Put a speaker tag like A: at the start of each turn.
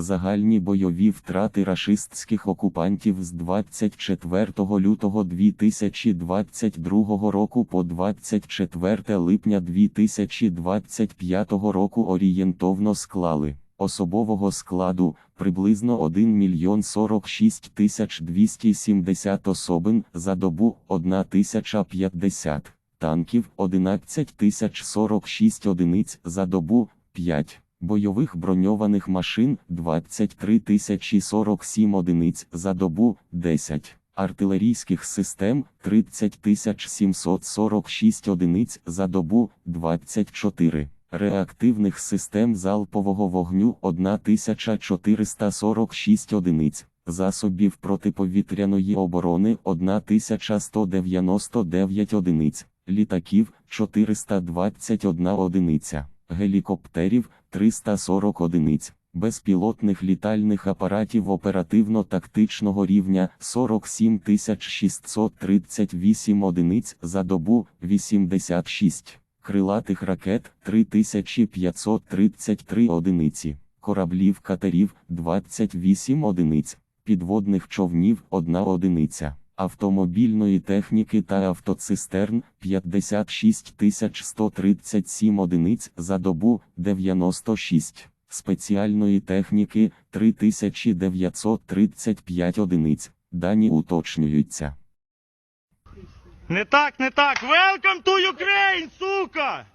A: Загальні бойові втрати рашистських окупантів з 24 лютого 2022 року по 24 липня 2025 року орієнтовно склали особового складу приблизно 1 мільйон 46 тисяч 270 особин за добу 1 тисяча 50 танків 11 тисяч 46 одиниць за добу 5. Бойових броньованих машин 23 тисячі 47 одиниць за добу 10. Артилерійських систем 30 тисяч 746 одиниць за добу 24. Реактивних систем залпового вогню 1446 одиниць. Засобів протиповітряної оборони 1199 одиниць. Літаків 421 одиниця. Гелікоптерів 340 одиниць, безпілотних літальних апаратів оперативно-тактичного рівня 47 638 одиниць за добу 86, крилатих ракет 3533 одиниці, кораблів катерів 28 одиниць, підводних човнів 1 одиниця. Автомобільної техніки та автоцистерн 56 137 одиниць за добу 96, спеціальної техніки 3935 одиниць. Дані уточнюються.
B: Не так, не так. Welcome to Ukraine, сука!